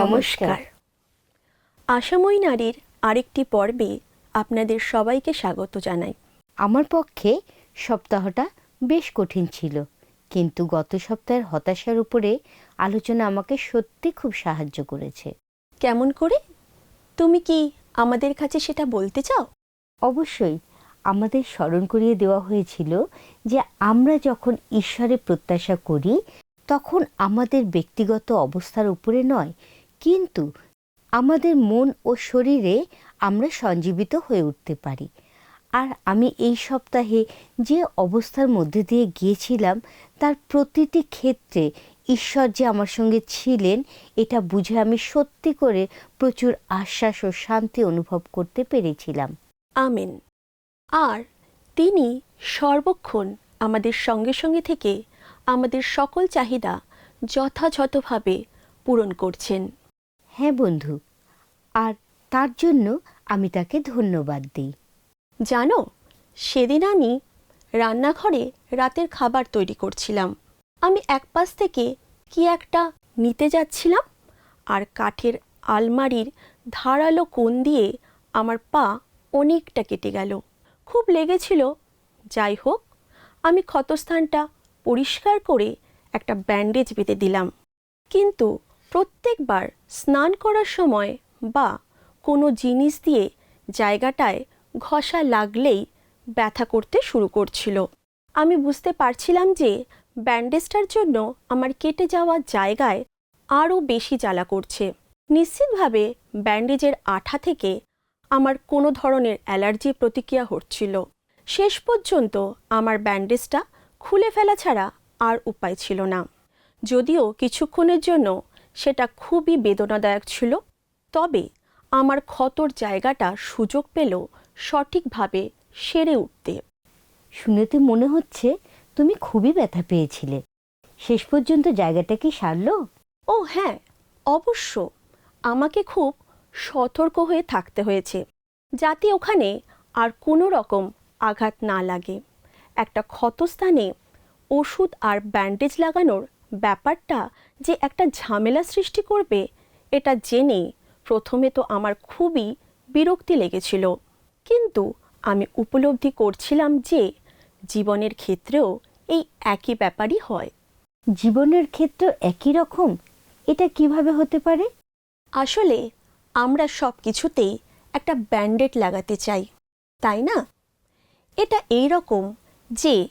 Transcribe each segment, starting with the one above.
নমস্কার। আশাময়ী নারীর আরেকটি পর্বে আপনাদের সবাইকে স্বাগত জানাই। আমার পক্ষে সপ্তাহটা বেশ কঠিন ছিল কিন্তু গত সপ্তাহের হতাশার উপরে আলোচনা আমাকে সত্যি খুব সাহায্য করেছে। কেমন করে? তুমি কি আমাদের কাছে সেটা বলতে চাও? অবশ্যই আমাদের স্মরণ করিয়ে দেওয়া হয়েছিল যে আমরা যখন ঈশ্বরে প্রত্যাশা করি তখন আমাদের ব্যক্তিগত অবস্থার উপরে নয় কিন্তু আমাদের মন ও শরীরে আমরা সঞ্জীবিত হয়ে উঠতে পারি। আর আমি এই সপ্তাহে যে অবস্থার মধ্যে দিয়ে গিয়েছিলাম, তার প্রতিটি ক্ষেত্রে ঈশ্বর যে আমার সঙ্গে ছিলেন, এটা বুঝে আমি সত্যি করে প্রচুর আশ্বাস ও শান্তি অনুভব করতে পেরেছিলাম। আমেন। আর তিনি সর্বক্ষণ আমাদের সঙ্গে সঙ্গে থেকে আমাদের সকল চাহিদা যথাযথভাবে পূরণ করছেন। হ্যাঁ বন্ধু, আর তার জন্য আমি তাকে ধন্যবাদ দিই। জানো, সেদিন আমি রান্নাঘরে রাতের খাবার তৈরি করছিলাম। আমি এক পাশ থেকে কি একটা নিতে যাচ্ছিলাম আর কাঠের আলমারির ধারালো কোণ দিয়ে আমার পা অনেকটা কেটে গেল। খুব লেগেছিল। যাই হোক, আমি ক্ষতস্থানটা পরিষ্কার করে একটা ব্যান্ডেজ বেঁধে দিলাম। কিন্তু প্রত্যেকবার স্নান করার সময় বা কোনো জিনিস দিয়ে জায়গাটায় ঘষা লাগলেই ব্যথা করতে শুরু করছিল। আমি বুঝতে পারছিলাম যে ব্যান্ডেজটার জন্য আমার কেটে যাওয়া জায়গায় আরও বেশি জ্বালা করছে। নিশ্চিতভাবে ব্যান্ডেজের আঠা থেকে আমার কোনো ধরনের অ্যালার্জি প্রতিক্রিয়া হচ্ছিল। শেষ পর্যন্ত আমার ব্যান্ডেজটা খুলে ফেলা ছাড়া আর উপায় ছিল না। যদিও কিছুক্ষণের জন্য সেটা খুবই বেদনাদায়ক ছিল। তবে আমার ক্ষতর জায়গাটা সুযোগ পেল সঠিকভাবে সেরে উঠতে। শুনে তো মনে হচ্ছে তুমি খুবই ব্যথা পেয়েছিলে। শেষ পর্যন্ত জায়গাটা কি সারলো? ও হ্যাঁ অবশ্য আমাকে খুব সতর্ক হয়ে থাকতে হয়েছে যাতে ওখানে আর কোনো রকম আঘাত না লাগে। একটা ক্ষতস্থানে ওষুধ আর ব্যান্ডেজ লাগানোর ব্যাপারটা যে একটা ঝামেলা সৃষ্টি করবে এটা জেনে প্রথমে তো আমার খুবই বিরক্তি লেগেছিল। কিন্তু আমি উপলব্ধি করছিলাম যে জীবনের ক্ষেত্রেও এই একই ব্যাপারই হয়। জীবনের ক্ষেত্র একই রকম? এটা কীভাবে হতে পারে? আসলে আমরা সব কিছুতেই একটা ব্যান্ডেড লাগাতে চাই তাই না? এটা এই রকম যে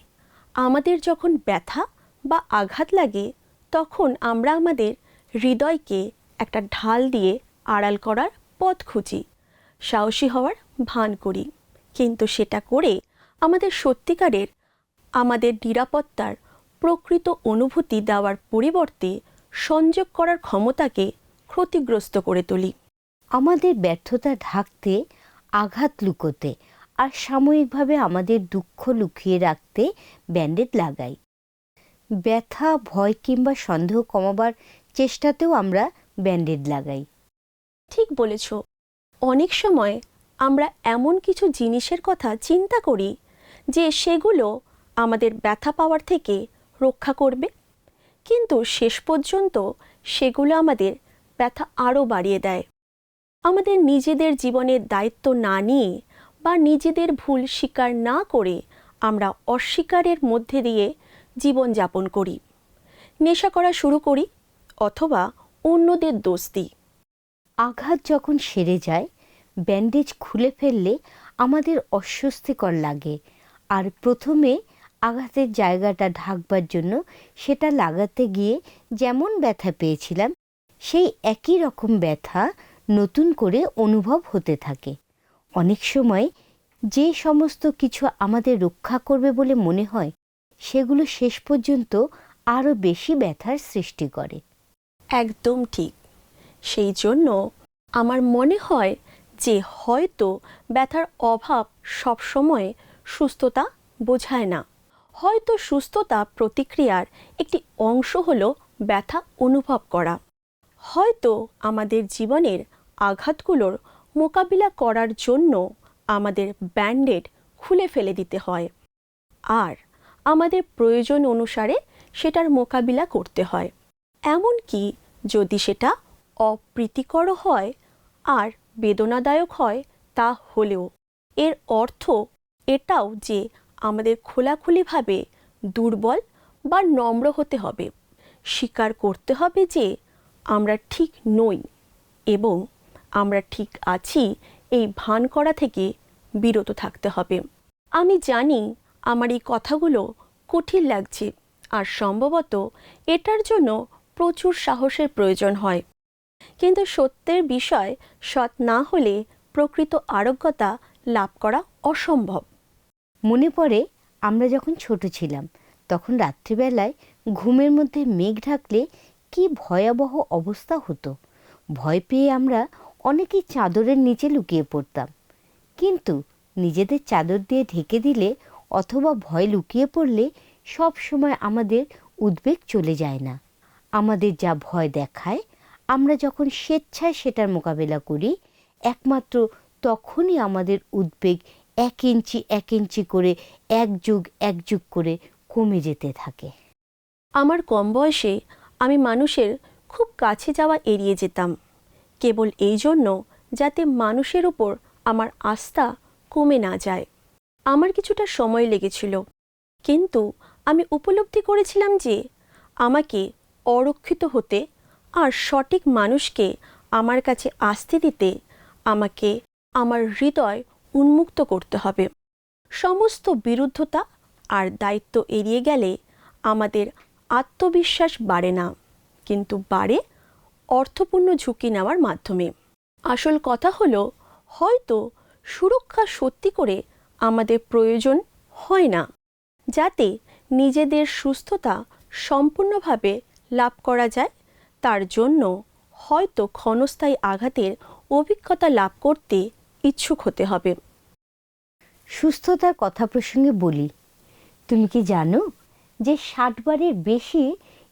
আমাদের যখন ব্যথা বা আঘাত লাগে, তখন আমরা আমাদের হৃদয়কে একটা ঢাল দিয়ে আড়াল করার পথ খুঁজি। সাহসী হওয়ার ভান করি। কিন্তু সেটা করে আমাদের সত্যিকারের, আমাদের নিরাপত্তার প্রকৃত অনুভূতি দেওয়ার পরিবর্তে সংযোগ করার ক্ষমতাকে ক্ষতিগ্রস্ত করে তুলি। আমাদের ব্যর্থতা ঢাকতে, আঘাত লুকোতে আর সাময়িকভাবে আমাদের দুঃখ লুকিয়ে রাখতে ব্যান্ডেড লাগাই। ব্যথা, ভয় কিংবা সন্দেহ কমাবার চেষ্টাতেও আমরা ব্যান্ডেড লাগাই। ঠিক বলেছ। অনেক সময় আমরা এমন কিছু জিনিসের কথা চিন্তা করি যে সেগুলো আমাদের ব্যথা পাওয়ার থেকে রক্ষা করবে, কিন্তু শেষ পর্যন্ত সেগুলো আমাদের ব্যথা আরও বাড়িয়ে দেয়। আমাদের নিজেদের জীবনের দায়িত্ব না নিয়ে বা নিজেদের ভুল স্বীকার না করে আমরা অস্বীকারের মধ্যে দিয়ে জীবনযাপন করি। নেশা করা শুরু করি অথবা অন্যদের দোষ দিই। আঘাত যখন সেরে যায়, ব্যান্ডেজ খুলে ফেললে আমাদের অস্বস্তিকর লাগে। আর প্রথমে আঘাতের জায়গাটা ঢাকবার জন্য সেটা লাগাতে গিয়ে যেমন ব্যথা পেয়েছিলাম, সেই একই রকম ব্যথা নতুন করে অনুভব হতে থাকে। অনেক সময় যে সমস্ত কিছু আমাদের রক্ষা করবে বলে মনে হয় সেগুলো শেষ পর্যন্ত আরও বেশি ব্যথার সৃষ্টি করে। একদম ঠিক। সেই জন্য আমার মনে হয় যে হয়তো ব্যথার অভাব সবসময় সুস্থতা বোঝায় না। হয়তো সুস্থতা প্রতিক্রিয়ার একটি অংশ হলো ব্যথা অনুভব করা। হয়তো আমাদের জীবনের আঘাতগুলোর মোকাবিলা করার জন্য আমাদের ব্যান্ডেড খুলে ফেলে দিতে হয়। আর আমাদের প্রয়োজন অনুসারে সেটার মোকাবিলা করতে হয়। এমনকি যদি সেটা অপ্রীতিকর হয় আর বেদনাদায়ক হয়, তা হলেও এর অর্থ এটাও যে আমাদের খোলাখুলিভাবে দুর্বল বা নম্র হতে হবে। স্বীকার করতে হবে যে আমরা ঠিক নই এবং আমরা ঠিক আছি এই ভান করা থেকে বিরত থাকতে হবে। আমি জানি আমার এই কথাগুলো কঠিন লাগছে আর সম্ভবত এটার জন্য প্রচুর সাহসের প্রয়োজন হয়। কিন্তু সত্যের বিষয় সৎ না হলে প্রকৃত আরোগ্যতা লাভ করা অসম্ভব। মনে পড়ে আমরা যখন ছোট ছিলাম, তখন রাত্রিবেলায় ঘুমের মধ্যে মেঘ ঢাকলে কি ভয়াবহ অবস্থা হতো। ভয় পেয়ে আমরা অনেকেই চাদরের নিচে লুকিয়ে পড়তাম। কিন্তু নিজেদের চাদর দিয়ে ঢেকে দিলে অথবা ভয় লুকিয়ে পড়লে সব সময় আমাদের উদ্বেগ চলে যায় না। আমাদের যা ভয় দেখায়, আমরা যখন স্বেচ্ছায় সেটার মোকাবেলা করি, একমাত্র তখনই আমাদের উদ্বেগ এক ইঞ্চি এক ইঞ্চি করে, এক যুগ এক যুগ করে কমে যেতে থাকে। আমার কম বয়সে আমি মানুষের খুব কাছে যাওয়া এড়িয়ে যেতাম। কেবল এই জন্য যাতে মানুষের ওপর আমার আস্থা কমে না যায়। আমার কিছুটা সময় লেগেছিল। কিন্তু আমি উপলব্ধি করেছিলাম যে, আমাকে অরক্ষিত হতে আর সঠিক মানুষকে আমার কাছে আসতে দিতে আমাকে আমার হৃদয় উন্মুক্ত করতে হবে। সমস্ত বিরুদ্ধতা আর দায়িত্ব এড়িয়ে গেলে আমাদের আত্মবিশ্বাস বাড়ে না, কিন্তু বাড়ে অর্থপূর্ণ ঝুঁকি নেওয়ার মাধ্যমে। আসল কথা হলো, হয়তো সুরক্ষা সত্যি করে আমাদের প্রয়োজন হয় না, যাতে নিজেদের সুস্থতা সম্পূর্ণভাবে লাভ করা যায়। তার জন্য হয়তো ক্ষণস্থায়ী আঘাতের অভিজ্ঞতা লাভ করতে ইচ্ছুক হতে হবে। সুস্থতার কথা প্রসঙ্গে বলি, তুমি কি জানো যে ষাটবারের বেশি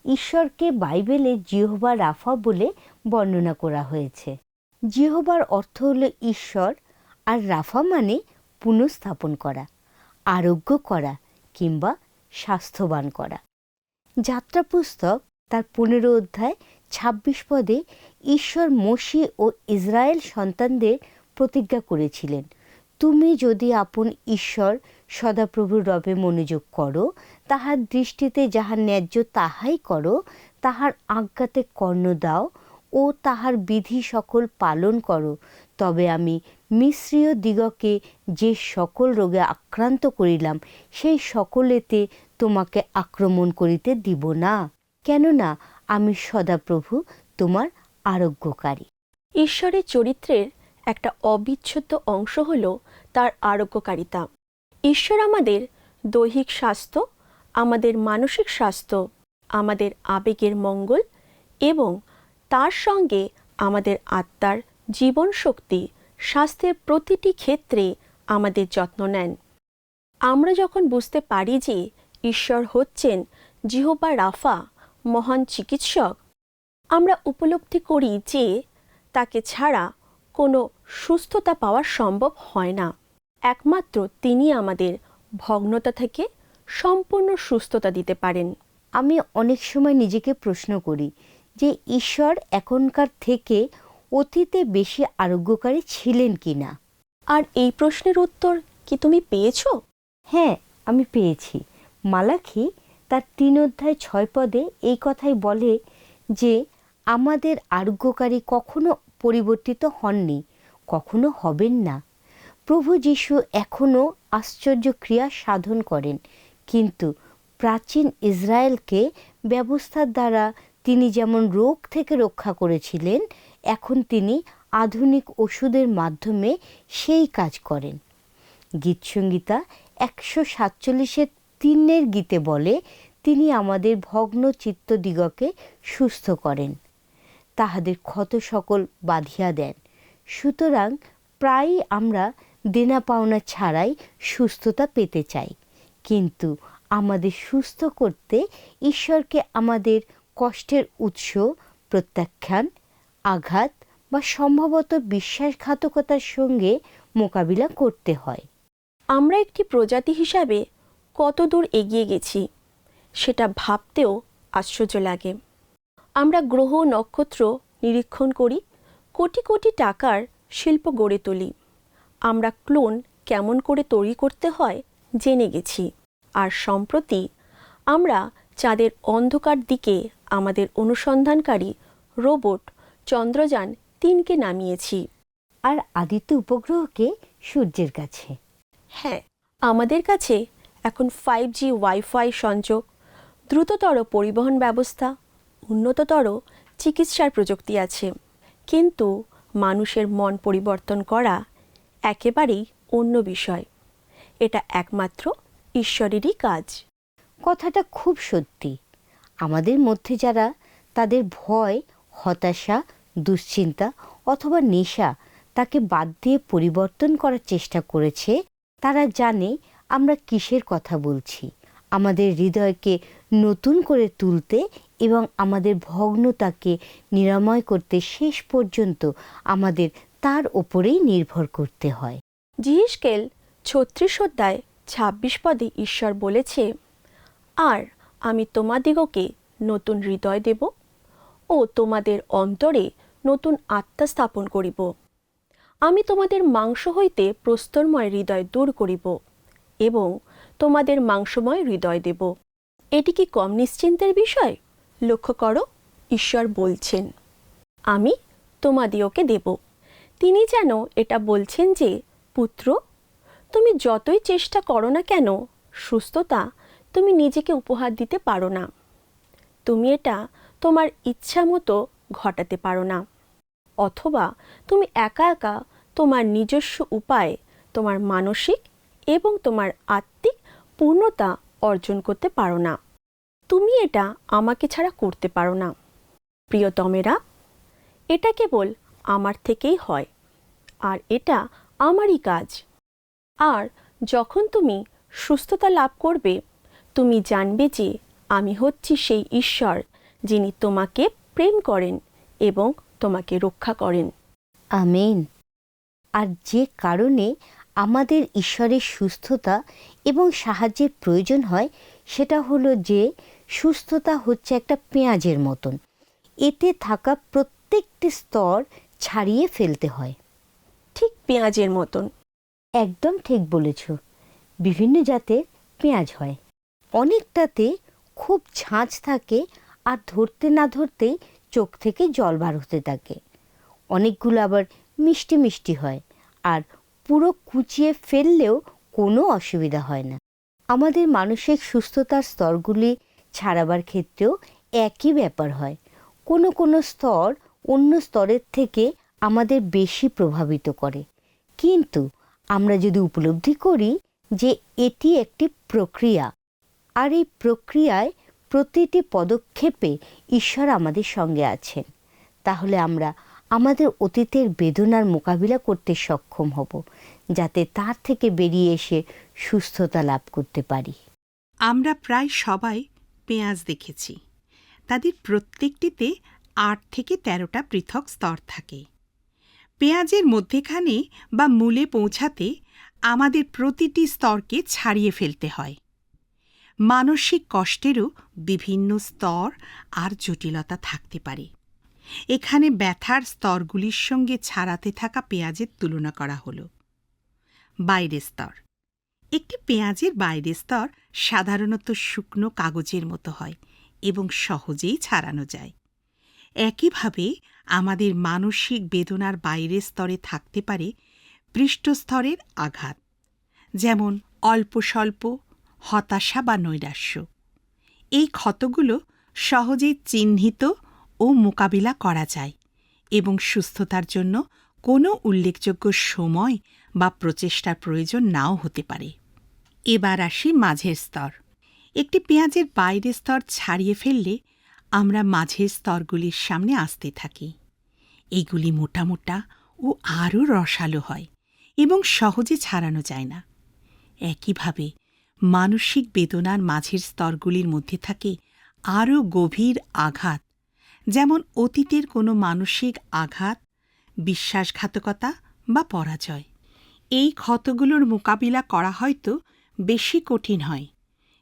ঈশ্বরকে বাইবেলে জিহবা রাফা বলে বর্ণনা করা হয়েছে। জিহবার অর্থ হলো ঈশ্বর আর রাফা মানে পুনঃস্থাপন করা, আরোগ্য করা কিংবা স্বাস্থ্যবান করা। যাত্রা পুস্তক তার পনেরো অধ্যায় ছাব্বিশ পদে ঈশ্বর মসি ও ইসরায়েল সন্তানদের প্রতিজ্ঞা করেছিলেন, তুমি যদি আপন ঈশ্বর সদাপ্রভুর রবে মনোযোগ করো, তাহার দৃষ্টিতে যাহার ন্যায্য তাহাই করো, তাহার আজ্ঞাতে কর্ণ দাও ও তাহার বিধি সকল পালন করো, তবে আমি মিশ্রীয় দিগকে যে সকল রোগে আক্রান্ত করিলাম, সেই সকলেতে তোমাকে আক্রমণ করিতে দিব না। কেননা আমি সদাপ্রভু তোমার আরোগ্যকারী। ঈশ্বরের চরিত্রের একটা অবিচ্ছেদ্য অংশ হল তার আরোগ্যকারিতা। ঈশ্বর আমাদের দৈহিক স্বাস্থ্য, আমাদের মানসিক স্বাস্থ্য, আমাদের আবেগের মঙ্গল এবং তার সঙ্গে আমাদের আত্মার জীবন শক্তি স্বাস্থ্যের প্রতিটি ক্ষেত্রে আমাদের যত্ন নেন। আমরা যখন বুঝতে পারি যে ঈশ্বর হচ্ছেন জিহবা রাফা, মহান চিকিৎসক, আমরা উপলব্ধি করি যে তাকে ছাড়া কোনো সুস্থতা পাওয়া সম্ভব হয় না। একমাত্র তিনি আমাদের ভগ্নতা থেকে সম্পূর্ণ সুস্থতা দিতে পারেন। আমি অনেক সময় নিজেকে প্রশ্ন করি যে ঈশ্বর এখনকার থেকে অতীতে বেশি আরোগ্যকারী ছিলেন কি না আর এই প্রশ্নের উত্তর কি তুমি পেয়েছ? হ্যাঁ আমি পেয়েছি। মালাখি তার তিন অধ্যায় ছয় পদে এই কথাই বলে যে, আমাদের আরোগ্যকারী কখনো পরিবর্তিত হননি, কখনো হবেন না। প্রভু যিশু এখনও আশ্চর্য ক্রিয়া সাধন করেন। কিন্তু প্রাচীন ইসরায়েলকে ব্যবস্থার দ্বারা তিনি যেমন রোগ থেকে রক্ষা করেছিলেন এখন তিনি আধুনিক ওষুধের মাধ্যমে সেই কাজ করেন। গীতসংগীতা একশো সাতচল্লিশের তিনের গীতে বলে তিনি আমাদের ভগ্ন চিত্তদিগকে সুস্থ করেন। তাহাদের ক্ষত সকল বাঁধিয়া দেন। সুতরাং প্রায়ই আমরা দেনা পাওনা ছাড়াই সুস্থতা পেতে চাই। কিন্তু আমাদের সুস্থ করতে ঈশ্বরকে আমাদের কষ্টের উৎস প্রত্যাখ্যান আঘাত বা সম্ভবত বিশ্বাসঘাতকতার সঙ্গে মোকাবিলা করতে হয়। আমরা একটি প্রজাতি হিসাবে কত দূর এগিয়ে গেছি, সেটা ভাবতেও আশ্চর্য লাগে। আমরা গ্রহ নক্ষত্র নিরীক্ষণ করি, কোটি কোটি টাকার শিল্প গড়ে তুলি। আমরা ক্লোন কেমন করে তৈরি করতে হয় জেনে গেছি। আর সম্প্রতি আমরা চাঁদের অন্ধকার দিকে আমাদের অনুসন্ধানকারী রোবট চন্দ্রযান তিনকে নামিয়েছি। আর আদিত্য উপগ্রহকে সূর্যের কাছে। হ্যাঁ আমাদের কাছে এখন ফাইভ জি ওয়াইফাই সংযোগ দ্রুততর পরিবহন ব্যবস্থা উন্নততর চিকিৎসার প্রযুক্তি আছে। কিন্তু মানুষের মন পরিবর্তন করা একেবারেই অন্য বিষয়। এটা একমাত্র ঈশ্বরেরই কাজ। কথাটা খুব সত্যি। আমাদের মধ্যে যারা তাদের ভয় হতাশা দুশ্চিন্তা অথবা নেশা তাকে বাদ দিয়ে পরিবর্তন করার চেষ্টা করেছে, তারা জানে আমরা কিসের কথা বলছি। আমাদের হৃদয়কে নতুন করে তুলতে এবং আমাদের ভগ্নতাকে নিরাময় করতে শেষ পর্যন্ত আমাদের তার ওপরেই নির্ভর করতে হয়। জিহিসকেল ছত্রিশ অধ্যায় ছাব্বিশ পদে ঈশ্বর বলেছে, আর আমি তোমাদিগকে নতুন হৃদয় দেব ও তোমাদের অন্তরে নতুন আত্মা স্থাপন করিব। আমি তোমাদের মাংস হইতে প্রস্তরময় হৃদয় দূর করিব এবং তোমাদের মাংসময় হৃদয় দেব। এটি কি কম নিশ্চিন্তের বিষয়? লক্ষ্য করো, ঈশ্বর বলছেন, আমি তোমাদিওকে দেব। তিনি যেন এটা বলছেন যে, পুত্র, তুমি যতই চেষ্টা করো না কেন, সুস্থতা তুমি নিজেকে উপহার দিতে পারো না। তুমি এটা তোমার ইচ্ছা মতো ঘটাতে পারো না। অথবা তুমি একা একা তোমার নিজস্ব উপায়ে, তোমার মানসিক এবং তোমার আত্মিক পূর্ণতা অর্জন করতে পারো না। তুমি এটা আমাকে ছাড়া করতে পারো না। প্রিয়তমেরা, এটা কেবল আমার থেকেই হয়, আর এটা আমারই কাজ। আর যখন তুমি সুস্থতা লাভ করবে, তুমি জানবে যে আমি হচ্ছি সেই ঈশ্বর যিনি তোমাকে প্রেম করেন এবং তোমাকে রক্ষা করেন। আমেন। আর যে কারণে আমাদের ঈশ্বরের সুস্থতা এবং সাহায্যের প্রয়োজন হয় সেটা হলো যে সুস্থতা হচ্ছে একটা পেঁয়াজের মতন। এতে থাকা প্রত্যেকটি স্তর ছাড়িয়ে ফেলতে হয়। ঠিক পেঁয়াজের মতন। একদম ঠিক বলেছ। বিভিন্ন জাতের পেঁয়াজ হয়। অনেকটাতে খুব ঝাঁঝ থাকে আর ধরতে না ধরতেই চোখ থেকে জল বার হতে থাকে। অনেকগুলো আবার মিষ্টি মিষ্টি হয় আর পুরো কুচিয়ে ফেললেও কোনো অসুবিধা হয় না। আমাদের মানসিক সুস্থতার স্তরগুলি ছাড়াবার ক্ষেত্রেও একই ব্যাপার হয়। কোনো কোনো স্তর অন্য স্তরের থেকে আমাদের বেশি প্রভাবিত করে। কিন্তু আমরা যদি উপলব্ধি করি যে এটি একটি প্রক্রিয়া, আর এই প্রক্রিয়ায় প্রতিটি পদক্ষেপে ঈশ্বর আমাদের সঙ্গে আছেন। তাহলে আমরা আমাদের অতীতের বেদনার মোকাবিলা করতে সক্ষম হব, যাতে তার থেকে বেরিয়ে এসে সুস্থতা লাভ করতে পারি। আমরা প্রায় সবাই পেঁয়াজ দেখেছি। তাদের প্রত্যেকটিতে আট থেকে তেরোটা পৃথক স্তর থাকে। পেঁয়াজের মধ্যেখানে বা মূলে পৌঁছাতে আমাদের প্রতিটি স্তরকে ছাড়িয়ে ফেলতে হয়। মানসিক কষ্টেরও বিভিন্ন স্তর আর জটিলতা থাকতে পারে। এখানে ব্যথার স্তরগুলির সঙ্গে ছাড়াতে থাকা পেঁয়াজের তুলনা করা হলো। বাইরের স্তর। একটি পেঁয়াজের বাইরের স্তর সাধারণত শুকনো কাগজের মতো হয় এবং সহজেই ছাড়ানো যায়। একইভাবে আমাদের মানসিক বেদনার বাইরের স্তরে থাকতে পারে পৃষ্ঠস্তরের আঘাত, যেমন অল্প স্বল্প হতাশা বা নৈরাশ্য। এই ক্ষতগুলো সহজেই চিহ্নিত ও মোকাবিলা করা যায় এবং সুস্থতার জন্য কোনো উল্লেখযোগ্য সময় বা প্রচেষ্টার প্রয়োজন নাও হতে পারে। এবার আসি মাঝের স্তর। একটি পেঁয়াজের বাইরের স্তর ছাড়িয়ে ফেললে আমরা মাঝের স্তরগুলির সামনে আসতে থাকি। এইগুলি মোটা মোটা ও আরও রসালো হয় এবং সহজে ছাড়ানো যায় না। একইভাবে মানসিক বেদনার মাঝের স্তরগুলির মধ্যে থাকে আরও গভীর আঘাত, যেমন অতীতের কোনো মানসিক আঘাত, বিশ্বাসঘাতকতা বা পরাজয়। এই ক্ষতগুলোর মোকাবিলা করা হয়তো বেশি কঠিন হয়,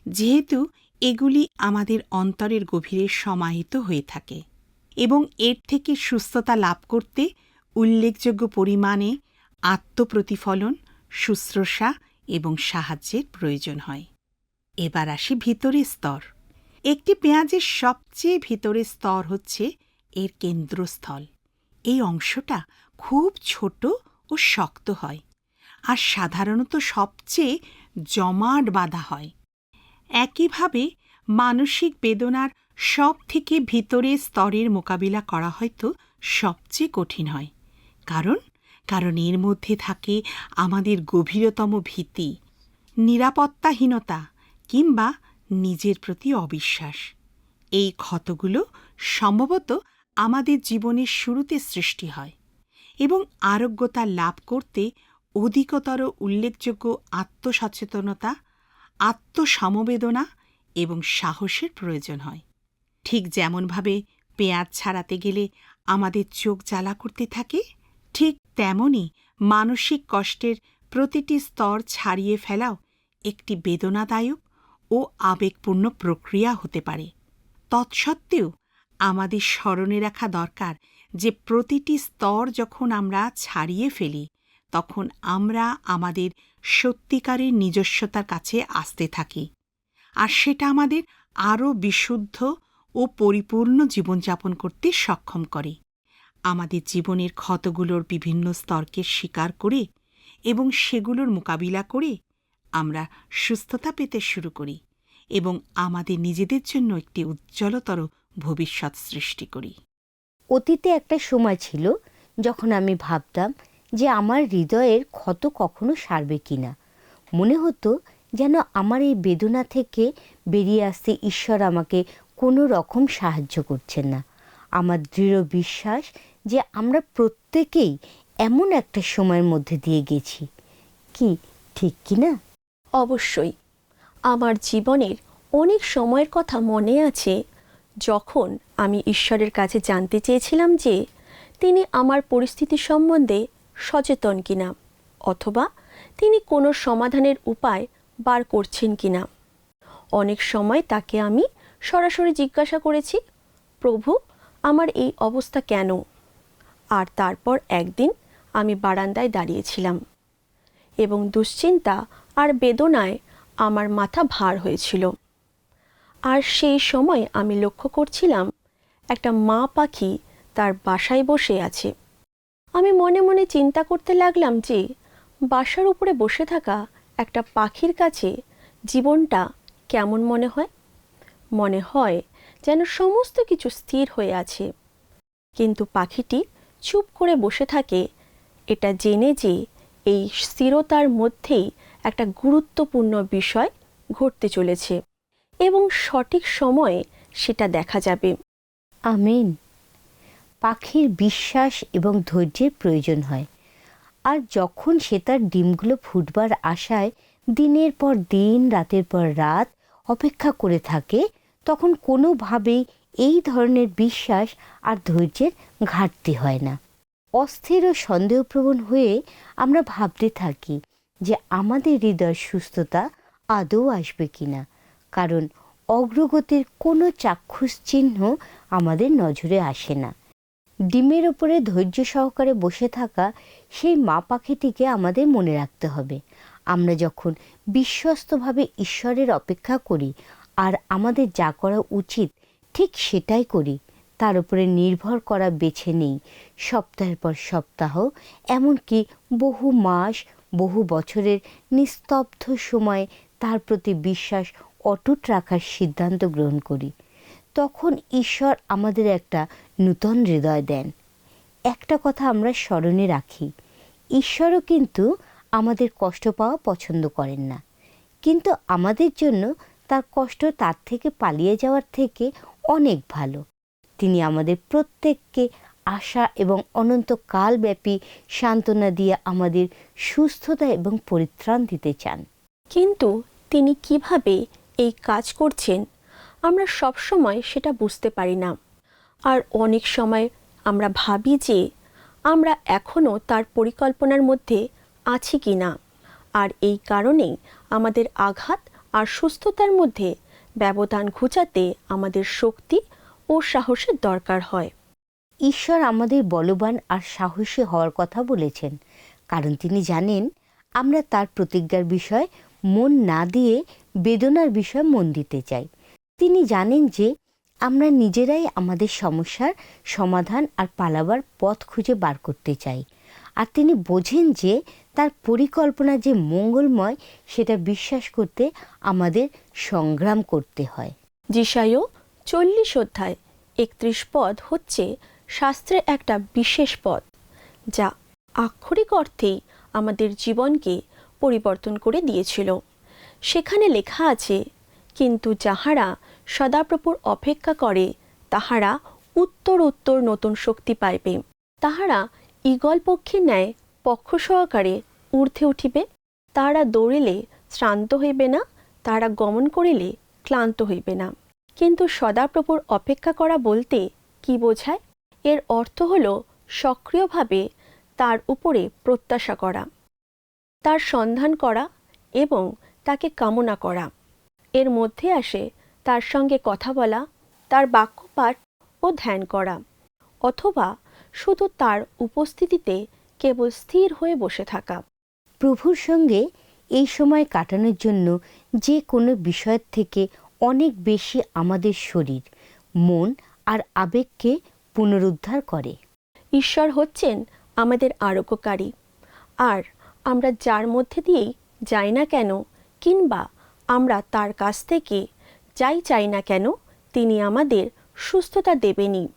যেহেতু এগুলি আমাদের অন্তরের গভীরে সমাহিত হয়ে থাকে এবং এর থেকে সুস্থতা লাভ করতে উল্লেখযোগ্য পরিমাণে আত্মপ্রতিফলন, শুশ্রূষা এবং সাহায্যের প্রয়োজন হয়। এবার আসি ভিতরের স্তর। একটি পেঁয়াজের সবচেয়ে ভিতরের স্তর হচ্ছে এর কেন্দ্রস্থল। এই অংশটা খুব ছোট ও শক্ত হয় আর সাধারণত সবচেয়ে জমাট বাঁধা হয়। একইভাবে মানসিক বেদনার সব থেকে ভিতরের স্তরের মোকাবিলা করা হয়তো সবচেয়ে কঠিন হয়। কারণ কারণ এর মধ্যে থাকে আমাদের গভীরতম ভীতি, নিরাপত্তাহীনতা কিংবা নিজের প্রতি অবিশ্বাস। এই ক্ষতগুলো সম্ভবত আমাদের জীবনের শুরুতে সৃষ্টি হয় এবং আরোগ্যতা লাভ করতে অধিকতর উল্লেখযোগ্য আত্মসচেতনতা, আত্মসমবেদনা এবং সাহসের প্রয়োজন হয়। ঠিক যেমনভাবে পেঁয়াজ ছাড়াতে গেলে আমাদের চোখ জ্বালা করতে থাকে, ঠিক তেমনই মানসিক কষ্টের প্রতিটি স্তর ছাড়িয়ে ফেলাও একটি বেদনাদায়ক ও আবেগপূর্ণ প্রক্রিয়া হতে পারে। তৎসত্ত্বেও আমাদের স্মরণে রাখা দরকার যে প্রতিটি স্তর যখন আমরা ছাড়িয়ে ফেলি, তখন আমরা আমাদের সত্যিকারের নিজস্বতার কাছে আসতে থাকি। আর সেটা আমাদের আরও বিশুদ্ধ ও পরিপূর্ণ জীবনযাপন করতে সক্ষম করে। আমাদের জীবনের ক্ষতগুলোর বিভিন্ন স্তরকে স্বীকার করে এবং সেগুলোর মোকাবিলা করে আমরা সুস্থতা পেতে শুরু করি এবং আমাদের নিজেদের জন্য একটি উজ্জ্বলতর ভবিষ্যৎ সৃষ্টি করি। অতীতে একটা সময় ছিল যখন আমি ভাবতাম যে আমার হৃদয়ের ক্ষত কখনো সারবে কিনা। মনে হতো যেন আমার এই বেদনা থেকে বেরিয়ে আসতে ঈশ্বর আমাকে কোনো রকম সাহায্য করছেন না। আমার দৃঢ় বিশ্বাস যে আমরা প্রত্যেকেই এমন একটা সময়ের মধ্যে দিয়ে গেছি। কি, ঠিক কি না? অবশ্যই। আমার জীবনের অনেক সময়ের কথা মনে আছে যখন আমি ঈশ্বরের কাছে জানতে চেয়েছিলাম যে তিনি আমার পরিস্থিতি সম্বন্ধে সচেতন কিনা অথবা তিনি কোনো সমাধানের উপায় বার করছেন কিনা। অনেক সময় তাকে আমি সরাসরি জিজ্ঞাসা করেছি, প্রভু, আমার এই অবস্থা কেন? আর তারপর একদিন আমি বারান্দায় দাঁড়িয়েছিলাম এবং দুশ্চিন্তা আর বেদনায় আমার মাথা ভার হয়েছিল। আর সেই সময় আমি লক্ষ্য করছিলাম একটা মা পাখি তার বাসায় বসে আছে। আমি মনে মনে চিন্তা করতে লাগলাম যে বাসার উপরে বসে থাকা একটা পাখির কাছে জীবনটা কেমন মনে হয়? মনে হয় যেন সমস্ত কিছু স্থির হয়ে আছে। কিন্তু পাখিটি চুপ করে বসে থাকে, এটা জেনে যে এই স্থিরতার মধ্যেই একটা গুরুত্বপূর্ণ বিষয় ঘটতে চলেছে এবং সঠিক সময়ে সেটা দেখা যাবে। আমিন। পাখির বিশ্বাস এবং ধৈর্যের প্রয়োজন হয়। আর যখন সে তার ডিমগুলো ফুটবার আশায় দিনের পর দিন, রাতের পর রাত অপেক্ষা করে থাকে, তখন কোনোভাবেই এই ধরনের বিশ্বাস আর ধৈর্যের ঘাটতি হয় না। অস্থির ও সন্দেহপ্রবণ হয়ে আমরা ভাবতে থাকি যে আমাদের হৃদয় সুস্থতা আদৌ আসবে কিনা। কারণ অগ্রগতির কোনো চাক্ষুষ চিহ্ন আমাদের নজরে আসে না। ডিমের ওপরে ধৈর্য সহকারে বসে থাকা সেই মা পাখিটিকে আমাদের মনে রাখতে হবে। আমরা যখন বিশ্বস্তভাবে ঈশ্বরের অপেক্ষা করি আর আমাদের যা করা উচিত ঠিক সেটাই করি। তার উপরে নির্ভর করা বেছে নেই। সপ্তাহের পর সপ্তাহ, এমনকি বহু মাস, বহু বছরের নিস্তব্ধ সময়ে তার প্রতি বিশ্বাস অটুট রাখার সিদ্ধান্ত গ্রহণ করি। তখন ঈশ্বর আমাদের একটা নূতন হৃদয় দেন। একটা কথা আমরা স্মরণে রাখি, ঈশ্বরও কিন্তু আমাদের কষ্ট পাওয়া পছন্দ করেন না। কিন্তু আমাদের জন্য তার কষ্ট তার থেকে পালিয়ে যাওয়ার থেকে অনেক ভালো। তিনি আমাদের প্রত্যেককে আশা এবং অনন্তকালব্যাপী সান্ত্বনা দিয়ে আমাদের সুস্থতা এবং পরিত্রাণ দিতে চান। কিন্তু তিনি কীভাবে এই কাজ করছেন, আমরা সব সময় সেটা বুঝতে পারি না। আর অনেক সময় আমরা ভাবি যে আমরা এখনও তার পরিকল্পনার মধ্যে আছি কি না আর এই কারণেই আমাদের আঘাত আর সুস্থতার মধ্যে ব্যবধান ঘুচাতে আমাদের শক্তি ও সাহসের দরকার হয়। ঈশ্বর আমাদের বলবান আর সাহসী হওয়ার কথা বলেছেন, কারণ তিনি জানেন আমরা তার প্রতিজ্ঞার বিষয় মন না দিয়ে বেদনার বিষয় মন দিতে চাই। তিনি জানেন যে আমরা নিজেরাই আমাদের সমস্যার সমাধান আর পালাবার পথ খুঁজে বার করতে চাই। আর তিনি বোঝেন যে তার পরিকল্পনা যে মঙ্গলময়, সেটা বিশ্বাস করতে আমাদের সংগ্রাম করতে হয়। যিশায়ও চল্লিশ অধ্যায়, একত্রিশ পদ হচ্ছে শাস্ত্রের একটা বিশেষ পদ, যা আক্ষরিক অর্থেই আমাদের জীবনকে পরিবর্তন করে দিয়েছিল। সেখানে লেখা আছে, কিন্তু যাহারা সদাপ্রভুর অপেক্ষা করে, তাহারা উত্তর উত্তর নতুন শক্তি পাইবে। তাহারা ঈগল পক্ষীর ন্যায় পক্ষ সহকারে ঊর্ধ্বে উঠিবে, তারা দৌড়িলে শ্রান্ত হইবে না, তারা গমন করিলে ক্লান্ত হইবে না। কিন্তু সদাপ্রভুর অপেক্ষা করা বলতে কি বোঝায়? এর অর্থ হল সক্রিয়ভাবে তার উপরে প্রত্যাশা করা, তার সন্ধান করা এবং তাকে কামনা করা। এর মধ্যে আসে তার সঙ্গে কথা বলা, তার বাক্যপাঠ ও ধ্যান করা, অথবা শুধু তার উপস্থিতিতে কেবল স্থির হয়ে বসে থাকা। প্রভুর সঙ্গে এই সময় কাটানোর জন্য যে কোনো বিষয়ের থেকে অনেক বেশি আমাদের শরীর, মন আর আবেগকে পুনরুদ্ধার করে। ঈশ্বর হচ্ছেন আমাদের আরোগ্যকারী। আর আমরা যার মধ্যে দিয়েই যাই না কেন, কিংবা আমরা তার কাছ থেকে যাই চাই না কেন, তিনি আমাদের সুস্থতা দেবেনি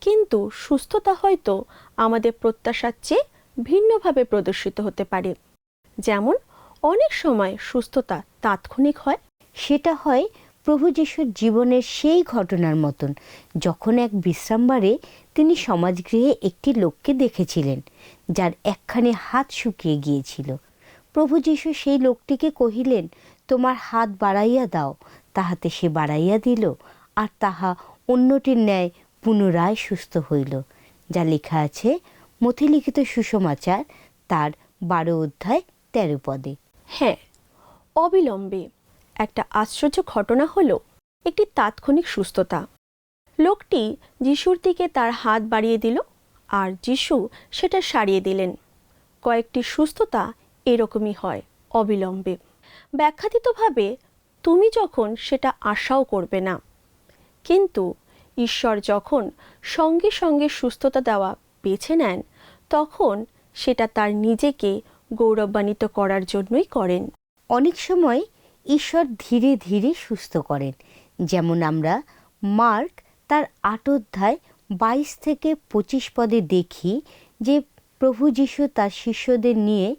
কিন্তু সুস্থতা হয়তো আমাদের প্রত্যাশার চেয়ে ভিন্নভাবে প্রদর্শিত হতে পারে। যেমন, অনেক সময় সুস্থতা তাৎক্ষণিক হয়, সেটা হয় প্রভু যিশুর জীবনের সেই ঘটনার মতন, যখন এক বিশ্রামবারে তিনি সমাজগৃহে একটি লোককে দেখেছিলেন, যার একখানে হাত শুকিয়ে গিয়েছিল। প্রভু যিশু সেই লোকটিকে কহিলেন, তোমার হাত বাড়াইয়া দাও। তাহাতে সে বাড়াইয়া দিল, আর তাহা অন্যটির ন্যায় পুনরায় সুস্থ হইল, যা লেখা আছে মথিলিখিত সুসমাচার তার বারো অধ্যায় তেরো পদে। হ্যাঁ অবিলম্বে একটা আশ্চর্য ঘটনা হলো একটি তাৎক্ষণিক সুস্থতা। লোকটি যিশুর দিকে তার হাত বাড়িয়ে দিল আর যিশু সেটা সারিয়ে দিলেন। কয়েকটি সুস্থতা এরকমই হয় অবিলম্বে। ব্যাখ্যাতিতভাবে, তুমি যখন সেটা আশাও করবে না, কিন্তু ঈশ্বর যখন সঙ্গে সঙ্গে সুস্থতা দেওয়া বেছে নেন তখন সেটা তার নিজেকে গৌরবান্বিত করার জন্যই করেন। অনেক সময় ঈশ্বর ধীরে ধীরে সুস্থ করেন। যেমন আমরা মার্ক তার আট অধ্যায় বাইশ থেকে পঁচিশ পদে দেখি যে প্রভু যিশু তার শিষ্যদের নিয়ে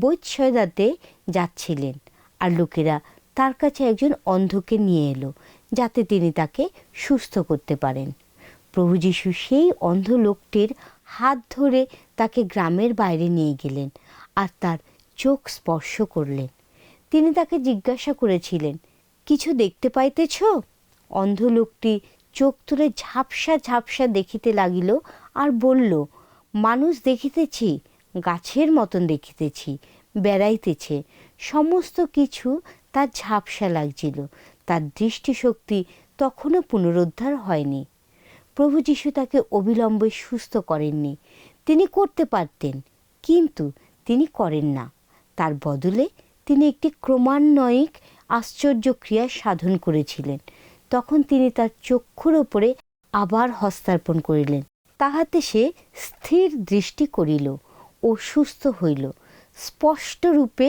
বৈৎসয়দাতে যাচ্ছিলেন আর লোকেরা তার কাছে একজন অন্ধকে নিয়ে এলো যাতে তিনি তাকে সুস্থ করতে পারেন। প্রভু যিশু সেই অন্ধ লোকটির হাত ধরে তাকে গ্রামের বাইরে নিয়ে গেলেন আর তার চোখ স্পর্শ করলেন। তিনি তাকে জিজ্ঞাসা করেছিলেন, কিছু দেখতে পাইতেছ? অন্ধ লোকটি চোখ তুলে ঝাপসা ঝাপসা দেখিতে লাগিল আর বলল, মানুষ দেখিতেছি, গাছের মতন দেখিতেছি, বেড়াইতেছে। সমস্ত কিছু তার ঝাপসা লাগছিল। তার দৃষ্টিশক্তি তখনও পুনরুদ্ধার হয়নি। প্রভু যিশু তাকে অবিলম্বে সুস্থ করেননি। তিনি করতে পারতেন, কিন্তু তিনি করেন না। তার বদলে তিনি একটি ক্রমান্বয়িক আশ্চর্য ক্রিয়া সাধন করেছিলেন। তখন তিনি তার চক্ষুর ওপরে আবার হস্তার্পণ করিলেন। তাহাতে সে স্থির দৃষ্টি করিল ও সুস্থ হইল। স্পষ্ট রূপে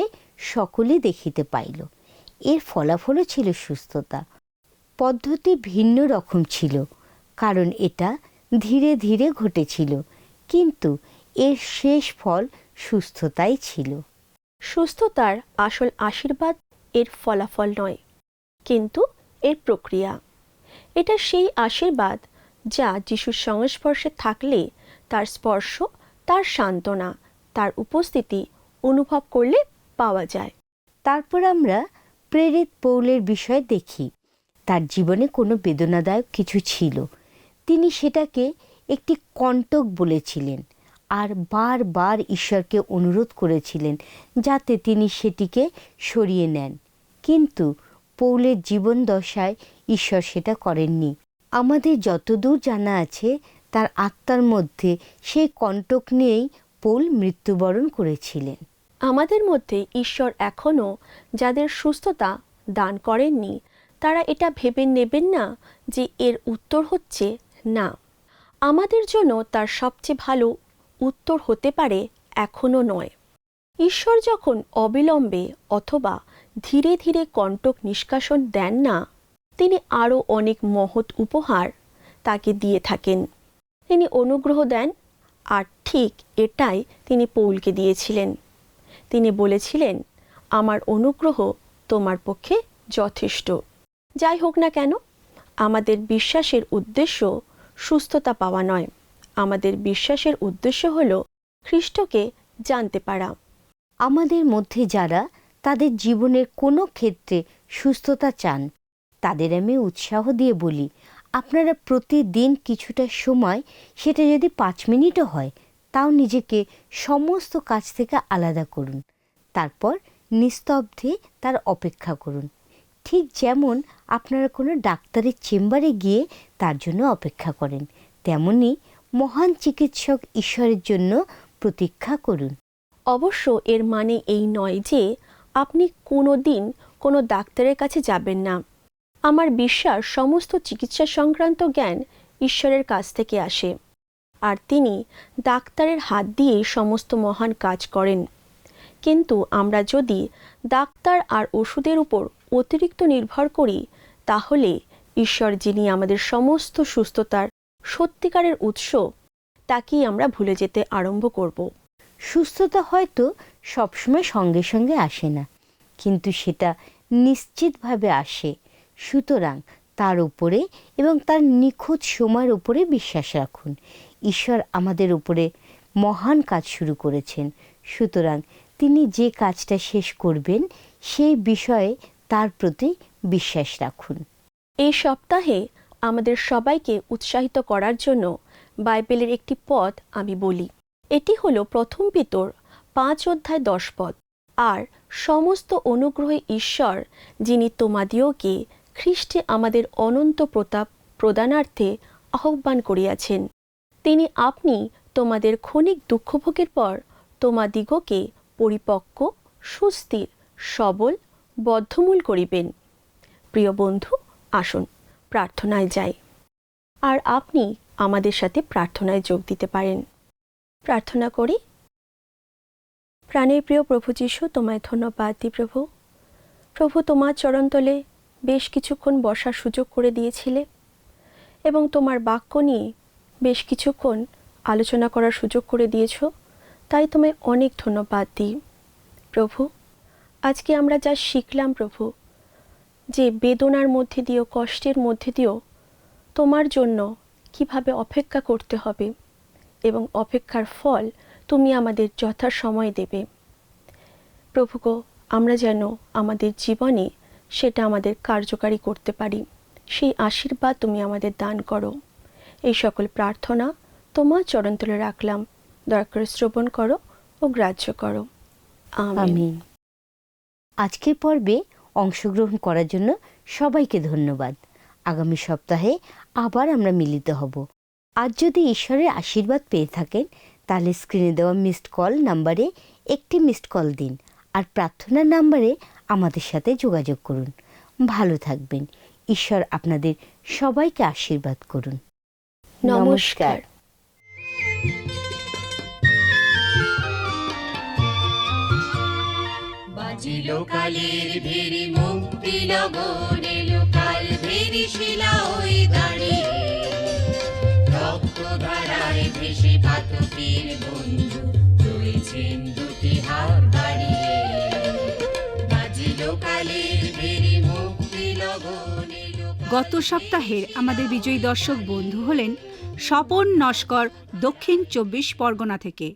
সকলে দেখিতে পাইল। এর ফলাফলও ছিল সুস্থতা। পদ্ধতি ভিন্ন রকম ছিল, কারণ এটা ধীরে ধীরে ঘটেছিল। কিন্তু এর শেষ ফল সুস্থতাই ছিল। সুস্থতার আসল আশীর্বাদ এর ফলাফল নয় কিন্তু এর প্রক্রিয়া। এটা সেই আশীর্বাদ যা যিশুর সংস্পর্শে থাকলে তার স্পর্শ তার সান্ত্বনা তার উপস্থিতি অনুভব করলে পাওয়া যায়। তারপর আমরা প্রেরিত পৌলের বিষয় দেখি। তার জীবনে কোনো বেদনাদায়ক কিছু ছিল। তিনি সেটাকে একটি কণ্টক বলেছিলেন আর বারবার ঈশ্বরকে অনুরোধ করেছিলেন যাতে তিনি সেটিকে সরিয়ে নেন। কিন্তু পৌলের জীবন দশায় ঈশ্বর সেটা করেননি। আমাদের যতদূর জানা আছে, তার আত্মার মধ্যে সেই কণ্টক নিয়েই পৌল মৃত্যুবরণ করেছিলেন। আমাদের মধ্যে ঈশ্বর এখনও যাদের সুস্থতা দান করেননি, তারা এটা ভেবে নেবেন না যে এর উত্তর হচ্ছে না। আমাদের জন্য তার সবচেয়ে ভালো উত্তর হতে পারে এখনও নয়। ঈশ্বর যখন অবিলম্বে অথবা ধীরে ধীরে কণ্টক নিষ্কাশন দেন না, তিনি আরও অনেক মহৎ উপহার তাকে দিয়ে থাকেন। তিনি অনুগ্রহ দেন, আর ঠিক এটাই তিনি পৌলকে দিয়েছিলেন। তিনি বলেছিলেন, আমার অনুগ্রহ তোমার পক্ষে যথেষ্ট। যাই হোক না কেন, আমাদের বিশ্বাসের উদ্দেশ্য সুস্থতা পাওয়া নয়। আমাদের বিশ্বাসের উদ্দেশ্য হল খ্রিস্টকে জানতে পারা। আমাদের মধ্যে যারা তাদের জীবনের কোনো ক্ষেত্রে সুস্থতা চান, তাদের আমি উৎসাহ দিয়ে বলি, আপনারা প্রতিদিন কিছুটা সময় সেটা যদি পাঁচ মিনিটও হয়, তাও নিজেকে সমস্ত কাজ থেকে আলাদা করুন। তারপর নিস্তব্ধে তার অপেক্ষা করুন। ঠিক যেমন আপনারা কোনো ডাক্তারের চেম্বারে গিয়ে তার জন্য অপেক্ষা করেন, তেমনি মহান চিকিৎসক ঈশ্বরের জন্য প্রতীক্ষা করুন। অবশ্য এর মানে এই নয় যে আপনি কোনো দিন কোনো ডাক্তারের কাছে যাবেন না। আমার বিশ্বাস সমস্ত চিকিৎসা সংক্রান্ত জ্ঞান ঈশ্বরের কাছ থেকে আসে, আর তিনি ডাক্তারের হাত দিয়ে সমস্ত মহান কাজ করেন। কিন্তু আমরা যদি ডাক্তার আর ওষুধের উপর অতিরিক্ত নির্ভর করি, তাহলে ঈশ্বর যিনি আমাদের সমস্ত সুস্থতার সত্যিকারের উৎস, তাকেই আমরা ভুলে যেতে আরম্ভ করব। সুস্থতা হয়তো সবসময় সঙ্গে সঙ্গে আসে না, কিন্তু সেটা নিশ্চিতভাবে আসে। সুতরাং তার উপরে এবং তার নিখুঁত সময়ের উপরে বিশ্বাস রাখুন। ঈশ্বর আমাদের উপরে মহান কাজ শুরু করেছেন। সুতরাং তিনি যে কাজটা শেষ করবেন, সেই বিষয়ে তার প্রতি বিশ্বাস রাখুন। এই সপ্তাহে আমাদের সবাইকে উৎসাহিত করার জন্য বাইবেলের একটি পদ আমি বলি। এটি হলো প্রথম পিতর, পাঁচ অধ্যায় দশ পদ। আর সমস্ত অনুগ্রহে ঈশ্বর, যিনি তোমাদিওকে খ্রিস্টে আমাদের অনন্ত প্রতাপ প্রদানার্থে আহ্বান করিয়াছেন, তিনি আপনি তোমাদের ক্ষণিক দুঃখভোগের পর তোমাদিগকে পরিপক্ক, সুস্থির, সবল বদ্ধমূল করিবেন। প্রিয় বন্ধু, আসুন, প্রার্থনায় যাই। আর আপনি আমাদের সাথে প্রার্থনায় যোগ দিতে পারেন। প্রার্থনা করি, প্রাণের প্রিয় প্রভু যিশু, তোমায় ধন্যবাদ দিই প্রভু। প্রভু, তোমার চরণতলে বেশ কিছুক্ষণ বসার সুযোগ করে দিয়েছিলে এবং তোমার বাক্য নিয়ে বেশ কিছুক্ষণ আলোচনা করার সুযোগ করে দিয়েছ, তাই তোমায় অনেক ধন্যবাদ দিই। প্রভু আজকে আমরা যা শিখলাম প্রভু, যে বেদনার মধ্যে দিয়েও কষ্টের মধ্যে দিয়েও তোমার জন্য কীভাবে অপেক্ষা করতে হবে এবং অপেক্ষার ফল তুমি আমাদের যথা সময় দেবে। প্রভু গো, আমরা যেন আমাদের জীবনে সেটা আমাদের কার্যকারী করতে পারি। সেই আশীর্বাদ তুমি আমাদের দান করো। এই সকল প্রার্থনা তোমার চরণতলে রাখলাম। দয়া করে শ্রবণ করো ও গ্রাহ্য করো। আমি আজকের পর্বে অংশগ্রহণ করার জন্য সবাইকে ধন্যবাদ। আগামী সপ্তাহে আবার আমরা মিলিত হব। আজ যদি ঈশ্বরের আশীর্বাদ পেয়ে থাকেন তাহলে স্ক্রিনে দেওয়া মিসড কল নাম্বারে একটি মিসড কল দিন আর প্রার্থনার নাম্বারে আমাদের সাথে যোগাযোগ করুন। ভালো থাকবেন। ঈশ্বর আপনাদের সবাইকে আশীর্বাদ করুন। নমস্কার। বাজিলো কালের ভেরি মুক্তি লগন শিলা ওই দাঁড়িয়ে রক্ত ধারায় ভেসে পাতকের বন্ধু রয়েছেন দুটি হাত বাড়িয়ে বাজিলো কালের ভেরি মুক্তি লগন গত সপ্তাহের আমাদের বিজয়ী দর্শক বন্ধু হলেন স্বপন নস্কর দক্ষিণ চব্বিশ পরগনা থেকে।